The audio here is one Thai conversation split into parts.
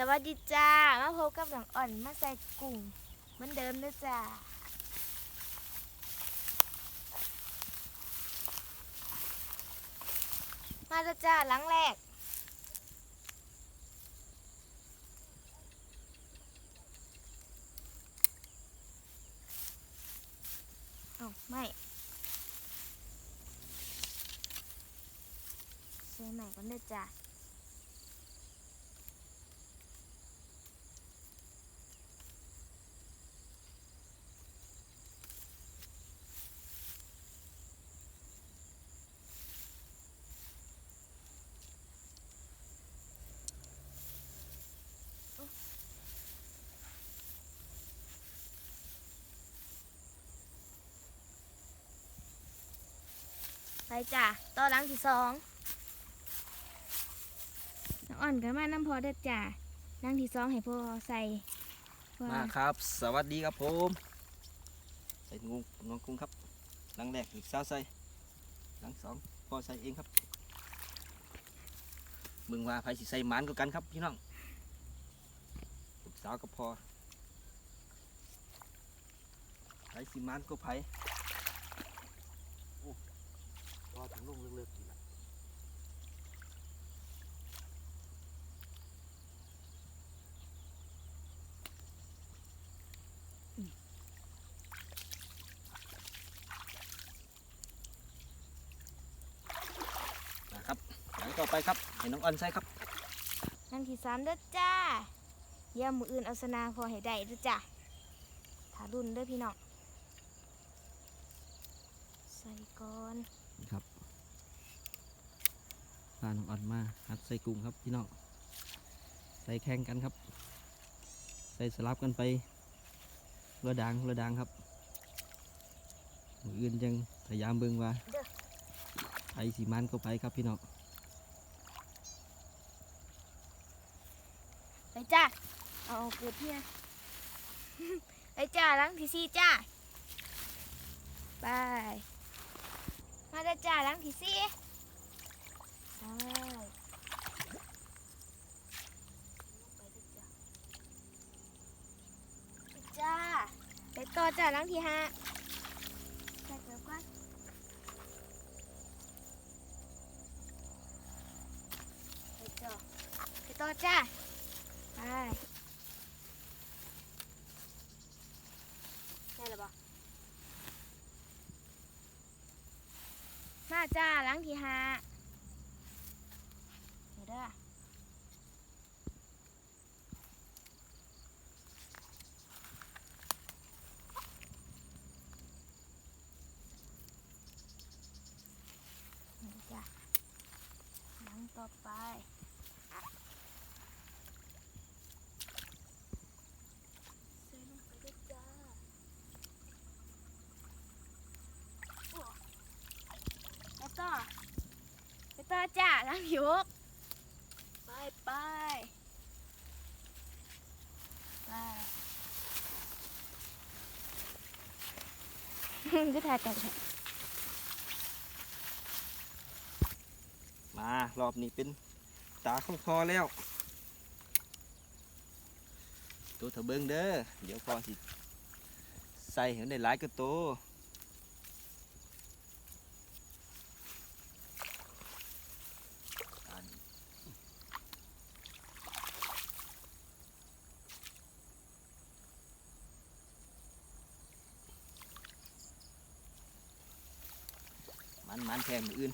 สวัสดีจ้า มาพบกับหลังอ่อนมาใส่กุ้งเหมือนเดิมนะจ้ามาแล้วจ้าหลังแรก เอ้าไม่ใส่ใหม่ก่อนเด้อจ้า จ้ะต่อหลังที่สองน้องอ่อนกันมาน้ำพอเด้อจ้ะหลังที่สองให้พ่อใส่ว่ามาครับ สวัสดีครับผมใส่งูน้องกุ้งครับหลังแรกอีกสาวใส่หลังสองพ่อใส่เองครับมึงว่าไผสิใส่หมันก็กันครับพี่น้องลูกสาวกับพ่อไผสิหมันก็ไผโอ้ร ถึงลงเลิกๆอีกละนะครับหลังต่อไปครับให้น้องออนใส่ครับหลังที่สามเด้อจ้าเยี่ยมมืออื่นเอาสนาพอให้ได้เด้อจ้ะถารุ่นเด้อพี่น้องใส่ก่อน ครับพานองออนมาหัดใส่กุ้งครับพี่น้องใส่แข่งกันครับ ใส่สลับกันไปเรือดังเรือดังครับมืออื่นจังพยายามเบิ่งว่าไปสีมันก็ไปครับพี่น้องไปจ้าเอาเกิดเพียไปจ้าหลังที่สี่จ้าไปมาเด้อจ้าลังที่สี่ จ้าไปจ้าไปต่อจ้าหลังที่ห้าไปเดี๋ยวก่อนไปต่อไปต่อจ้าไปได้หรือเปล่ามาจ้าหล้างที่ห้าเดี๋ยวเด้อนี่จ้ะหลังต่อไป ใส่ลงไปด้วยจ้าโอ้ไปต่อไป ต่อจ้าล้างยกไปไปไปก็ถ่ายกันมารอบนี้เป็นตาของพอแล้ว ตัวเถอะเบิ้งเด้อเดี๋ยวพอสิใส่เห็นได้หลายก็โตวอัน มันมันแทงมืออื่น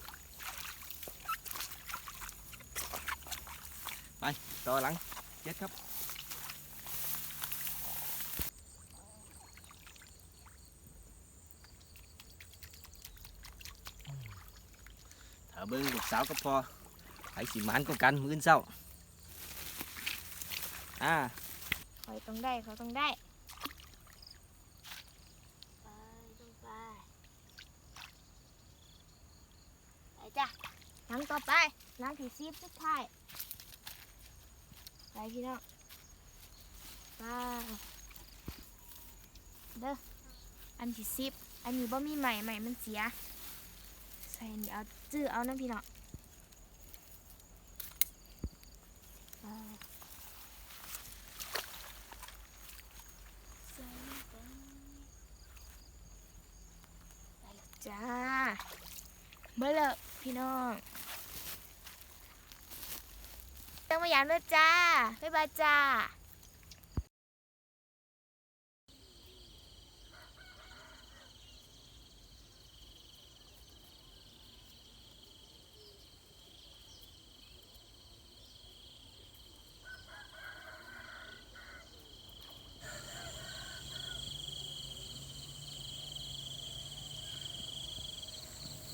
ไปต่อหลังเจ็ดครับถ้าเบิ้งลูกสาวก็พอไอ้สิหมันก็กันมื้ออนเศร้าอ่าคอยต้องได้เขาต้องได้ไปต้องไปไป จ้ะหลังต่อไปหลังที่ซีบสุดท้ายไปพี่น้องไปเด้ออันที่ซีบอันนี้บ่มีใหม่ใหม่มันเสีย ใส่นี่เอาจื้อเอานะพี่น้องไป จ้าเมื่อเลย พี่น้องต้องมาอย่างด้วยจ้า บ๊ายบายจ้า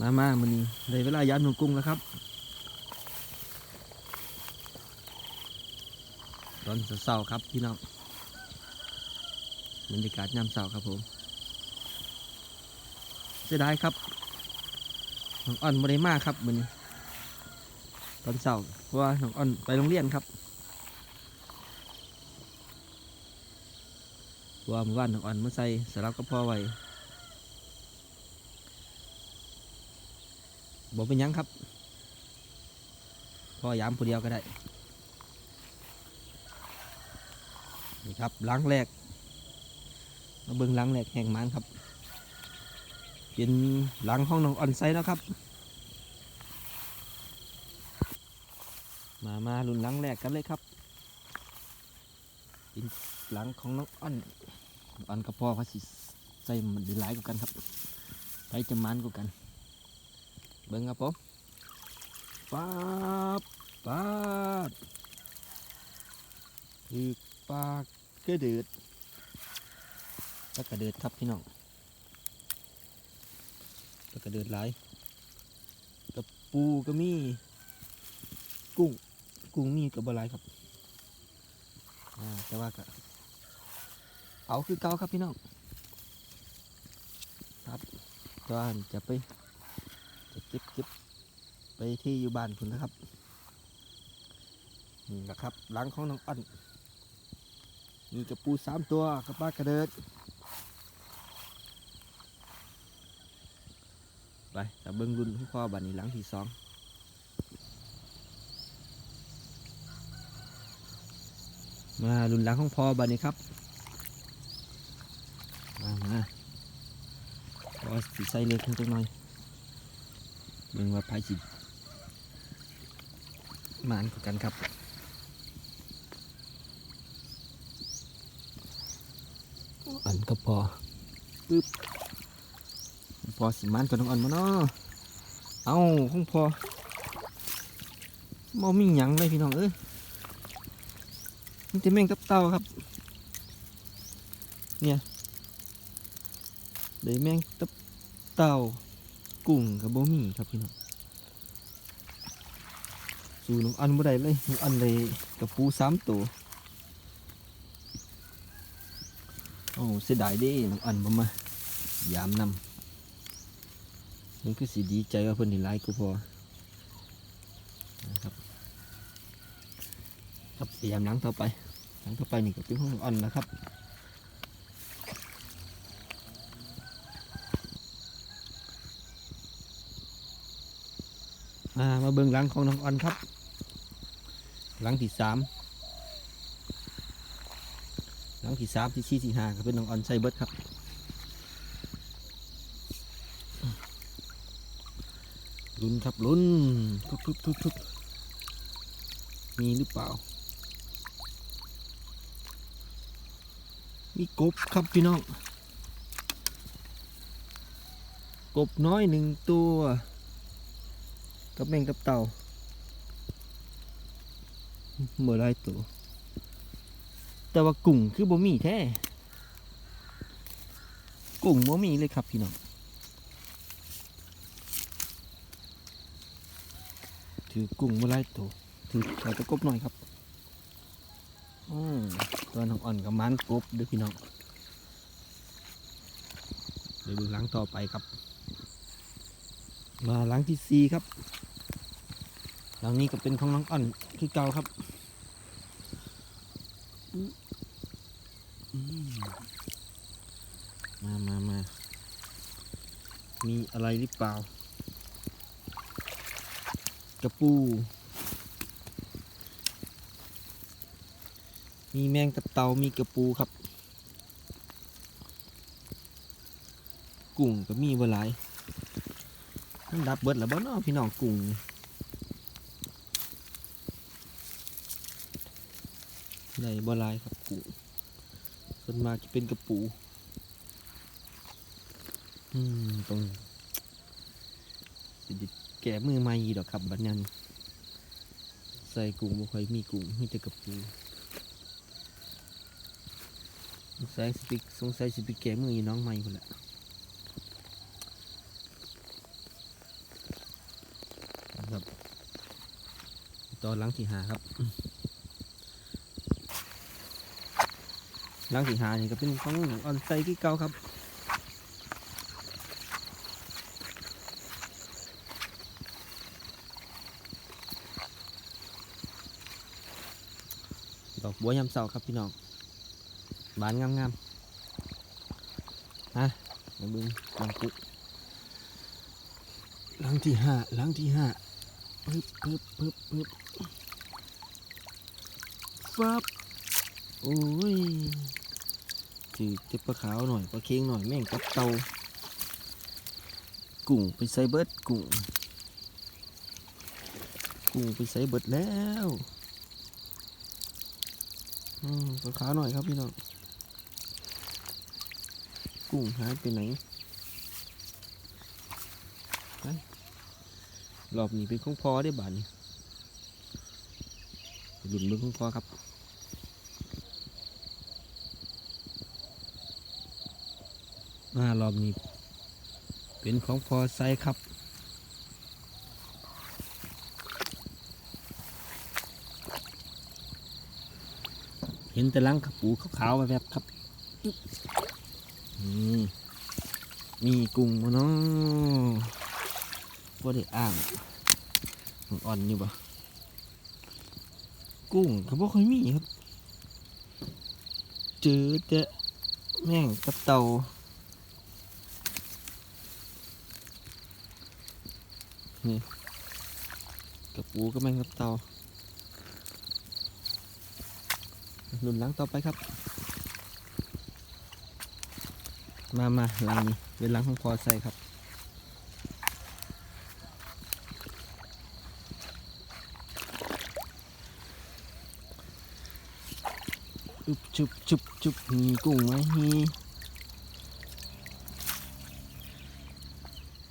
มามามันนี้ได้เวลายามหนุกุ้งแล้วครับ ตอนเสาร์ๆครับพี่น้องบรรยากาศยามเสาร์ครับผมเสียดายครับน้องอ่อนไม่ได้มากครับมันนี้ตอนเสาร์เพราะว่าน้องอ่อนไปโรงเรียนครับว่าเมื่อวานน้องอ่อนมาใส่สลับกับพ่อไว้ บอกเป็นยังครับ พอยามผู้เดียวก็ได้ นี่ครับล้างแรก มาเบิ่งล้างแรกแห่งมันครับ เป็นหลังห้องน้องออนไซแล้วครับ มามาลุ้นหลังแรกกันเลยครับเป็นหลังของน้องอ้อนองอ้อนกับพ่อเขาสิใส่มันดีหลายกว่ากันครับไปจะมันกว่ากัน เบิ่งครับผมป๊าบป๊าดคือปลากระเดือดปลากระเดือดครับพี่น้องปลากระเดือดหลายกับปูก็มีกุ้งกุ้งมีกับบหลายครับอ่าแต่ว่าก็เอาคือเก่าครับพี่น้องครับตอนจะไป เก็บเก็บไปที่อยู่บ้านคุณนะครับ นี่แหละครับ หลังของน้องอ้นมีกระปูสามตัวกระปลากระเดิดไปแต่เบิ้งรุ่นของพ่อบันนี้หลังที่สองมารุ่นหลังของพ่อบันนี้ครับ มามาพอสีใส่เล็กขึ้นจังหน่อย เบิ่งว่าไพ่สิมานกว่ากันครับอันก็พอปึ๊บพอสิมานกับน้องอันมาเนาะเอาคงพอมอมีหยังเลยพี่น้องเอ้ยมันจะแม่งกับเต่าครับ เนี่ยได้แม่งกับเต่า กุ้งกับบ่มีครับพี่น้องสูน้องอันบ่ได้เลยน้องอันเลยกับปูสามตัวโอ้เสียดายด้น้องอันบ่มายามนำมันคือสิดีใจว่าเพิ่นได้หลายกูพอนะครับครับพยายามหลังต่อไปหลังต่อไปนี่ก็เป็นของน้องอันนะครับ อ่ามาเบิ่งหลังของน้องออนครับ หลังที่สามหลังที่สามที่สี่ที่ห้าก็เป็นน้องออนไซเบิร์ดครับลุ้นครับลุ้นทุบทุบทุบทุบมีหรือเปล่า มีกบครับพี่น้อง กบน้อยหนึ่งตัว กับแมงกับเต่าเมื่อไรตัวแต่ว่ากุ้งคือบ่มีแท้กุ้งบ่มีเลยครับพี่น้องถือกุ้งเมื่อไรตัวถือใส่ตะกบหน่อยครับอืมตัวน้องอ่อนกับมันกบเด้วยพี่น้องเดี๋ยวดูหลังต่อไปครับ มาหลังที่สี่ครับ หลังนี้ก็เป็นของน้องอ่อนคือเก่าครับมามามามีอะไรหรือเปล่า กระปู มีแมงกับเตามีกระปูครับ กุ้งก็มีเวลายมันดับเบิดแล้วบ่เนาะพี่น้องกุ้ง ได้บ่หลายครับกุ้งส่วนมากจะเป็นกระปูอืมตรงสิได้แก่มือใหม่ดอกครับบัดนั้นใส่กุ้งบ่ค่อยมีกุ้งมีแต่กระปูสงสัยสิไปสงสัยสิไปแก่มืออีน้องใหม่พุ่นและครับตอนหลังที่หาครับ หลังที่หานี่ก็เป็นของออนไซที่เก่าครับดอกบัวยามเสาครับพี่น้องบานงามๆฮะมาบึงลองปุ๊บหลังที่ห้าลังที่ห้าปึ๊บปึ๊บปึ๊บปึ๊บฟับโอ้ย จืดเจ็บปลาขาวหน่อยปลาเค็งหน่อยแม่งกับเตากุ้งไปใส่เบิดกุ้งกุ้งไปใส่เบิดแล้วอืมตัวขาวหน่อยครับพี่น้องกุ้งหายไปไหนไปรอบนี้เป็นของพอได้บาทนี่หลุดมือของพอครับ มารอบนี้ เป็นของพอไซครับเห็นแต่ลังกระปูขาวๆแบบครับนี่มีกุ้งมาเนาะว่าได้อ่างมันอ่อนอยู่ปะกุ้งเขาบอกค่อยมีครับ เจอแต่แม่งกับเต่า นี่กระปูก็แม่งกับเตาหนุนหลังต่อไปครับ มามาหลังนี้เป็นหลังของพอใส่ครับอุบชุบชุบชุบมีกุ้งไหมมี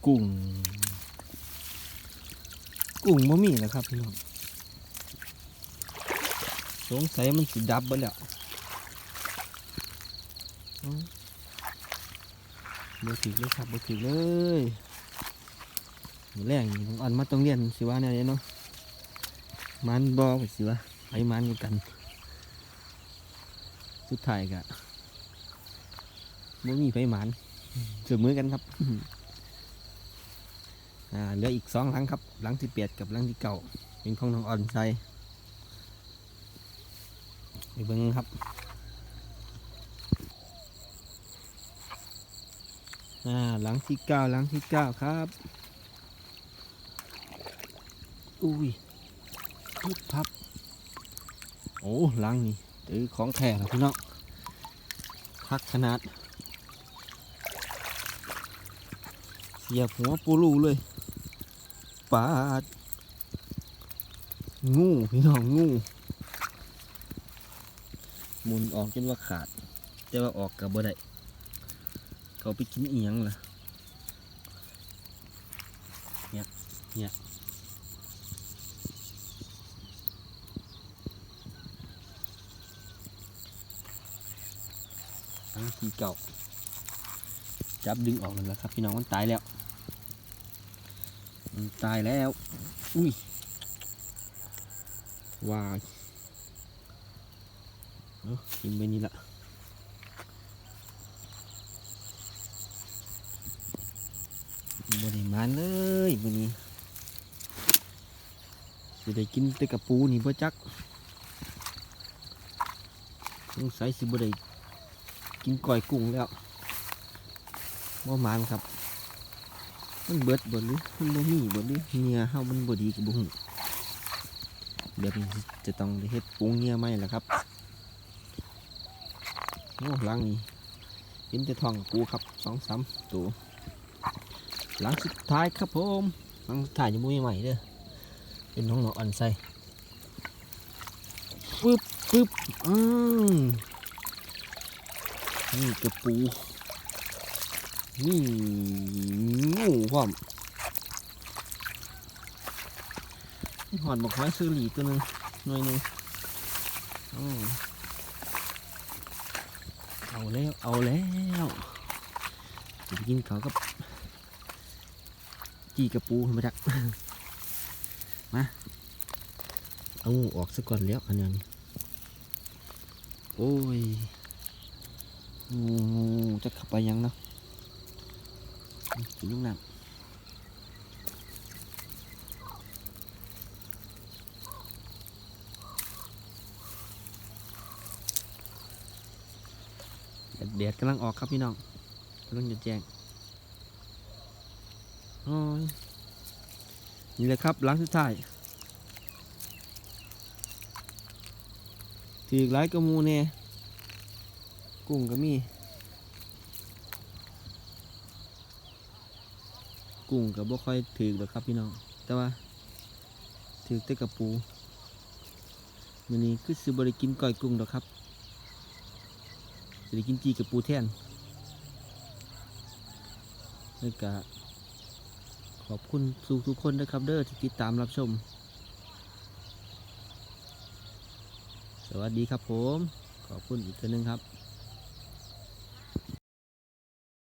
กุ้ง กุ้งบ่มีนะครับพี่น้องสงสัยมันสิดับไปแล้วอืมบ่ถึกเลยครับบ่ถึกเลยมื้อแรงนี่น้องอันมาต้องเรียนสิว่าแนวนี้เนาะมันบ่ไปสิว่าไปมันกัน สุดท้ายก็บ่มีไปหมันเสมอกันครับ เหลืออีกสองหลังครับ หลังที่เปียดกับหลังที่เก่า เป็นของน้องอ่อนใส่ไปเบิ้งครับหลังที่เก้าหลังที่เก้าครับ อุ้ยพุบพับ โอ้หลังนี่ตือของแท้แล้วพี่น้องพักขนาดเสียบหัวปูรูเลย ปาด งูพี่น้องงู มุนออกจนว่าขาด แต่ว่าออกกับบ่ได้เขาไปกินเอียงล่ะเนี่ยเนี่ยทั้งทีเก่า จับดึงออกนั่นแหละครับ พี่น้องมันตายแล้ว ตายแล้ว อุ้ยว้ายเอ้ากินไปนี่ละบได้หมานเลยมื้อนี้สิได้กินแต่กับปูนี่บ่จักสงสัยสิบได้กินก้อยกุ้งแล้วบ่หมานครับ มันเบิดบ่หรือมันบ่มีบ่หรือเนื้อเฮามันบ่ดีก็บ่ฮู้เดี๋ยวจะต้องได้เฮ็ดปรุงเนื้อใหมล่ะครับโอ้หลังนี่เห็นแต่ทองปูครับสองสามตัวหลังสุดท้ายครับผมหลังสุดท้ายจะมุ้ยใหม่เด้อเป็นน้องหนออันใส่ปึ๊บปึ๊บอืมนี่กระปู นี่งูพร้อมหอดบอกไม้ซื้อหลีตัวหนึงหน่วยหนึงเอาแล้ว เอาแล้วจะไปกินเขากับจีกระปูมาจากมาเอางูออกซะก่อนแล้วอันนี้นี่โอ้ยงูจะข้าไปยังเนาะ กินลูกน้ำแดดกำลังออกครับพี่น้องกำลังจะแจ้งนี่แหละครับหลังสุดท้ายถือกหลายกระมูเน่กุ้งก็มี กุ้งก็บ่ค่อยถือหรอกครับพี่น้อง แต่ว่าถือแต่กระปูมื้อนี้คือสิบ่ได้กินก้อยกุ้งดอกครับสิได้กินจีกระปูแท่นแล้วก็ขอบคุณทุกทุกๆคนนะครับเด้อที่ติดตามรับชม สวัสดีครับผม ขอบคุณอีกทื่อนึงครับ